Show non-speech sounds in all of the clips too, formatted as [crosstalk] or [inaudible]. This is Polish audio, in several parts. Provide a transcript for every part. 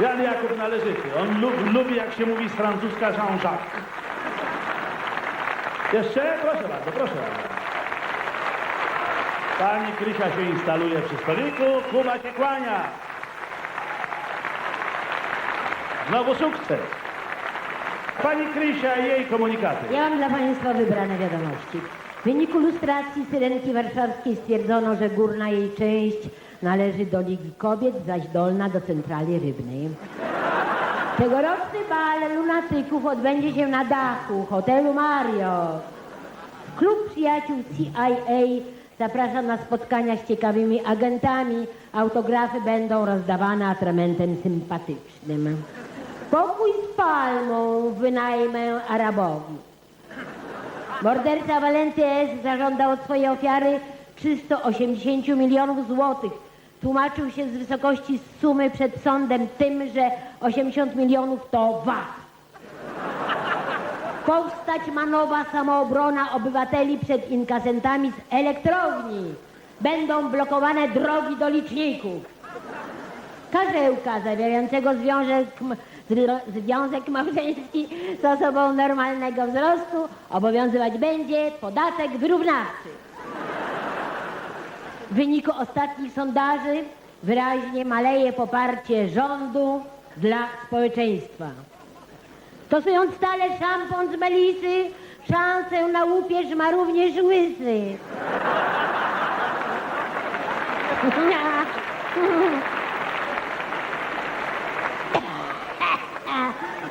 Jan Jakub należyty. On lub, lubi, jak się mówi z francuska Jean-Jacques. Jeszcze? Proszę bardzo, proszę bardzo. Pani Krysia się instaluje przy stoliku, Kuba się kłania. Znowu sukces. Pani Krysia i jej komunikaty. Ja mam dla Państwa wybrane wiadomości. W wyniku lustracji Syrenki Warszawskiej stwierdzono, że górna jej część należy do Ligi Kobiet, zaś dolna do Centrali Rybnej. Tegoroczny bal lunatyków odbędzie się na dachu hotelu Marriott. Klub przyjaciół CIA zaprasza na spotkania z ciekawymi agentami. Autografy będą rozdawane atramentem sympatycznym. Pokój z palmą wynajmę Arabowi. Morderca Valenty S. zażądał od swojej ofiary 380 milionów złotych. Tłumaczył się z wysokości sumy przed sądem tym, że 80 milionów to VAT. Powstać ma nowa samoobrona obywateli przed inkasentami z elektrowni. Będą blokowane drogi do liczników. Karzełka zawierającego związek, związek małżeński z osobą normalnego wzrostu obowiązywać będzie podatek wyrównawczy. Wyniku ostatnich sondaży wyraźnie maleje poparcie rządu dla społeczeństwa. Stosując stale szampon z melisy, szansę na łupież ma również łysy.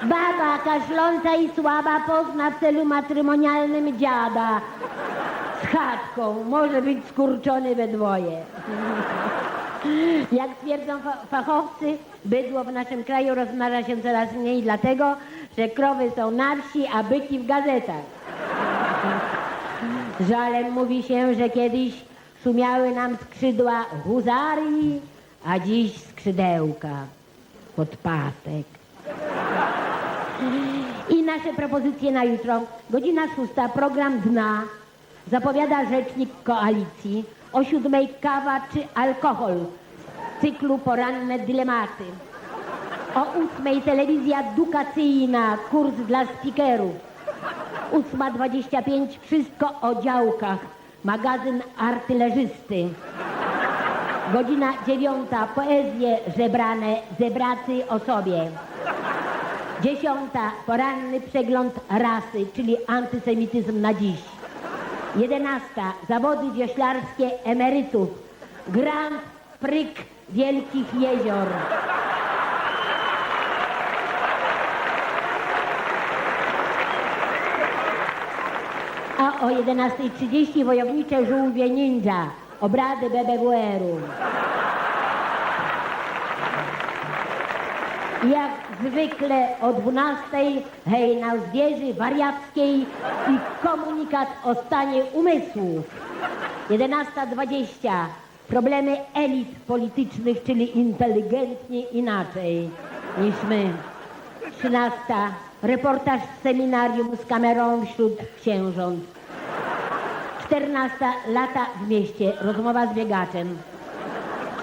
Baba kaszląca i słaba pozna w celu matrymonialnym dziada. Chatką może być skurczony we dwoje. [laughs] Jak twierdzą fa- fachowcy, bydło w naszym kraju rozmnaża się coraz mniej dlatego, że krowy są na wsi, a byki w gazetach. [laughs] Żalem mówi się, że kiedyś szumiały nam skrzydła huzarii, a dziś skrzydełka podpasek. I nasze propozycje na jutro. Godzina szósta, program dna. Zapowiada rzecznik koalicji. O siódmej kawa czy alkohol cyklu poranne dylematy. O ósmej telewizja edukacyjna, kurs dla dwadzieścia pięć, wszystko o działkach. Magazyn artylerzysty. Godzina dziewiąta, poezje żebrane, zebracy o sobie. Dziesiąta, poranny przegląd rasy, czyli antysemityzm na dziś. Jedenasta, zawody wioślarskie emerytów. Grand Prix Wielkich Jezior. A o 11.30 wojownicze żółwie ninja. Obrady BBWR-u. Jak zwykle o 12 hejnał zwierzy wariackiej i komunikat o stanie umysłów. 11.20 problemy elit politycznych, czyli inteligentnie inaczej niż my. 13 reportaż z seminarium z kamerą wśród księżąt. 14 lata w mieście, rozmowa z biegaczem.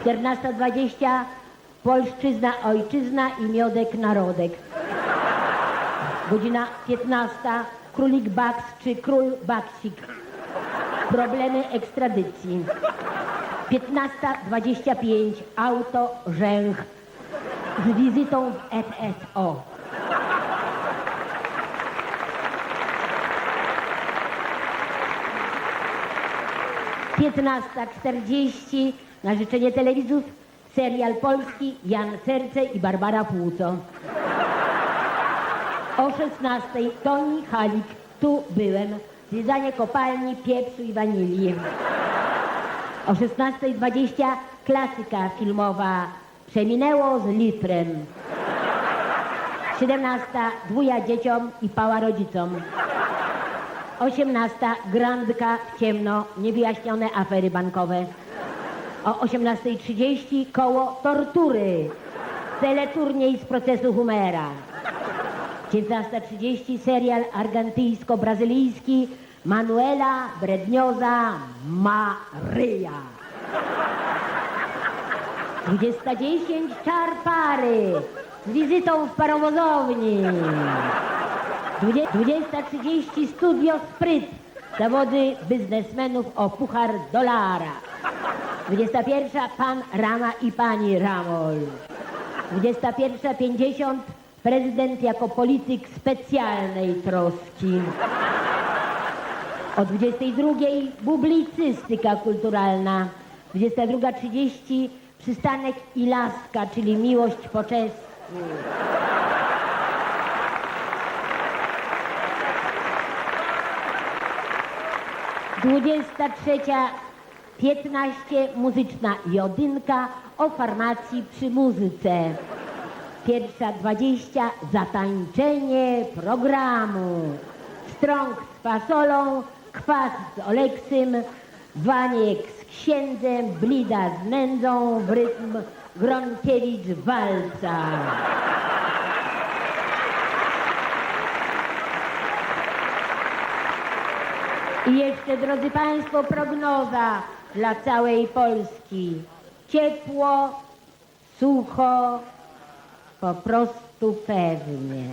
14.20 Polszczyzna, ojczyzna i miodek narodek. Godzina 15 Królik Baks czy Król Baksik. Problemy ekstradycji. 15.25 Auto Rzęch z wizytą w FSO. Piętnasta czterdzieści na życzenie telewizów serial polski Jan Serce i Barbara Płuco. O 16 Toni Halik, tu byłem, zwiedzanie kopalni pieprzu i wanilii. O 16.20 klasyka filmowa Przeminęło z litrem. 17 dwuja dzieciom i pała rodzicom. 18 grandka w ciemno, niewyjaśnione afery bankowe. O 18.30 koło tortury. Teleturniej z procesu Humera. 19.30 serial argentyjsko-brazylijski Manuela Brednioza Maryja. 20.10 czar pary. z wizytą w parowozowni. Dwudzie- 20.30 Studio Spryt. Zawody biznesmenów o puchar dolara. 21 Pan Rama i Pani Ramol. 21.50 Prezydent jako polityk specjalnej troski. O 22 publicystyka kulturalna. 22.30 przystanek i laska, czyli miłość po czesku. Dwudziesta trzecia, piętnaście, muzyczna jodynka o farmacji przy muzyce. Pierwsza dwadzieścia, zatańczenie programu. Strąg z fasolą, kwas z oleksym, waniek z księdzem, blida z nędzą, w rytm Gronkiewicz walca. I jeszcze, drodzy Państwo, prognoza dla całej Polski. Ciepło, sucho, po prostu pewnie.